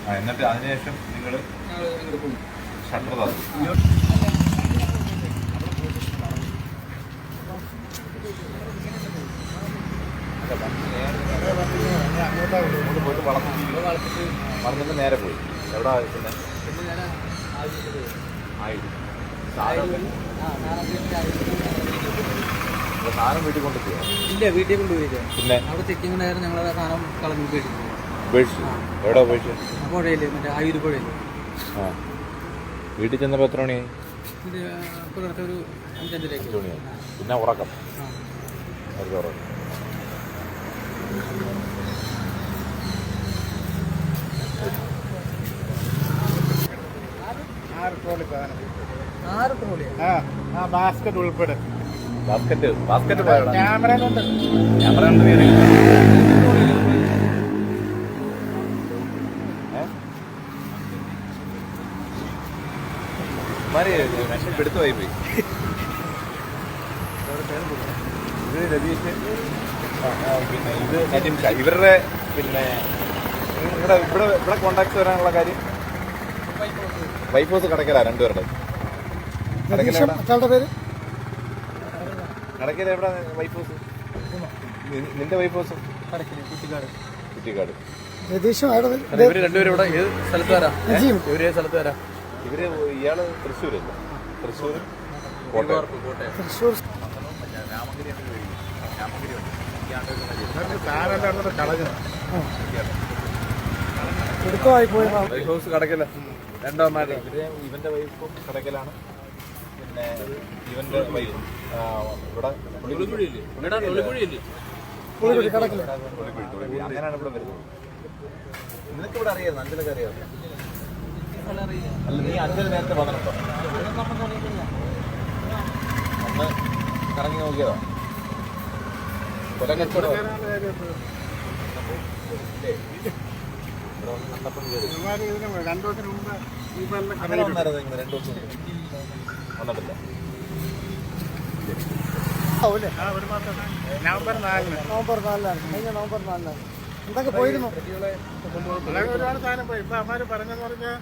ആ, എന്നിട്ട് അതിനുശേഷം നിങ്ങൾ ഷട്ടർ തന്നു അങ്ങോട്ട് പോയിട്ട് വളർത്തിട്ട് വളർന്നിട്ട് നേരെ പോയി. എവിടെ പിന്നെ? ആയി സാധനം അപ്പൊ സാധനം വീട്ടിൽ കൊണ്ട് പോയോ? ഇല്ല വീട്ടിൽ കൊണ്ടുപോയില്ല പിന്നെ? അവിടെ ചെക്കിംഗ് ഉണ്ടായിരുന്നു ഞങ്ങൾ ആ സാധനം കളഞ്ഞു ഉപേക്ഷിച്ചു എവിടെ ഉപേക്ഷിച്ചു പുഴയിൽ മറ്റേ ആയൂര് പുഴയിൽ ആ. വീട്ടിൽ ചെന്നപ്പോൾ എത്ര മണിയായി? പുലർത്തെ ഒരു മണിയായി. പിന്നെ ഉറക്കം. ഉറക്കം ആറ് ട്രോളി ആറ് ട്രോളിയാ? ആ ആ ബാസ്ക്കറ്റ് ഉൾപ്പെടെ. ബാസ്ക്കറ്റ് ബാസ്ക്കറ്റ് പോയടാ ക്യാമറ ക്യാമറ മാറി പോയി. ഇത് രതീഷ്. പിന്നെ ഇത് ഇവരുടെ പിന്നെ ഇവിടെ ഇവിടെ ഇവിടെ കോണ്ടാക്ട് വരാനുള്ള കാര്യം? വൈഫ് ഹൗസ് കടക്കല രണ്ടുപേരുടെ? പേര്? കടക്കല എവിടെ വൈഫ് ഹൗസ് നിന്റെ വൈഫ് ഹൗസ് കടക്കിൽ കുട്ടിക്കാട് കുറ്റിക്കാട്. അല്ല ഇവർ രണ്ടുപേരും ഇവിടെ ഏത് സ്ഥലത്ത് വരാം നജീം. ഇവർ ഏത് സ്ഥലത്ത് വരാം ഇവർ ഇയാൾ തൃശ്ശൂരല്ലേ? തൃശ്ശൂർ കോട്ടയം. തൃശ്ശൂർ സാധനം കളഞ്ഞു എടുക്കമായി പോയതാണ് വൈഫ് ഹൗസ് കടക്കില്ല രണ്ടാമാര് ഇവന്റെ വൈഫും കടക്കലാണ്. പിന്നെ ഇവന്റെ വൈഫും ഇവിടെ. അങ്ങനെയാണ് ഇവിടെ വരുന്നത്. നിനക്ക് ഇവിടെ അറിയാം അഞ്ചലൊക്കെ അറിയാം. അല്ല നീ അഞ്ചൽ നേരത്തെ വന്നിട്ടുണ്ടോ? ഒന്ന് കറങ്ങി നോക്കിയതോ. കൊല്ലം കച്ചവടം. രണ്ടു ദിവസം മുമ്പ് രണ്ടു ദിവസം? വന്നിട്ടില്ല. നവംബർ നാലിന്. നവംബർ നാലിനാണ്. കഴിഞ്ഞ നവംബർ എന്തൊക്കെ പോയിരുന്നു? ഒരുപാട് സാധനം പോയി. ഇപ്പൊ അമ്മമാര് പറഞ്ഞെന്ന് പറഞ്ഞാൽ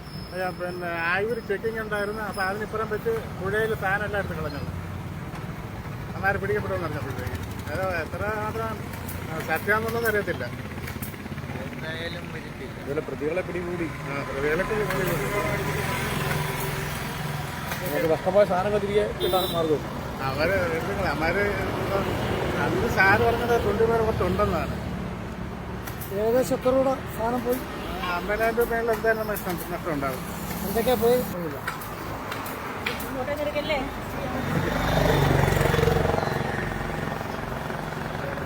പിന്നെ ആയൂര് ചെക്കിംഗ് ഉണ്ടായിരുന്നു. അപ്പൊ അതിനിപ്പുറം വെച്ച് പുഴയിൽ സാധനം എല്ലാം എടുത്ത് കളഞ്ഞത്. അമ്മമാര് പിടിക്കപ്പെടുമെന്ന് അത് എത്ര മാത്രം സത്യാന്നുള്ളത് അറിയത്തില്ല. പ്രതികളെ പിടികൂടി. പ്രതികളെ പിടികൂടി. നമുക്ക് നഷ്ടമായ സാധനങ്ങൾ തിരികെ കിട്ടാൻ മാർഗം അവർ. അന്ന് സാറ് പറഞ്ഞത് തൊണ്ണൂറ് പുറത്തുണ്ടെന്നാണ് ഏകദേശം എത്ര രൂപ സാധനം പോയി? അമ്പതിനായിരം രൂപയിൽ എന്തായാലും നഷ്ടം നഷ്ടം ഉണ്ടാവും. എന്തൊക്കെയാ പോയി?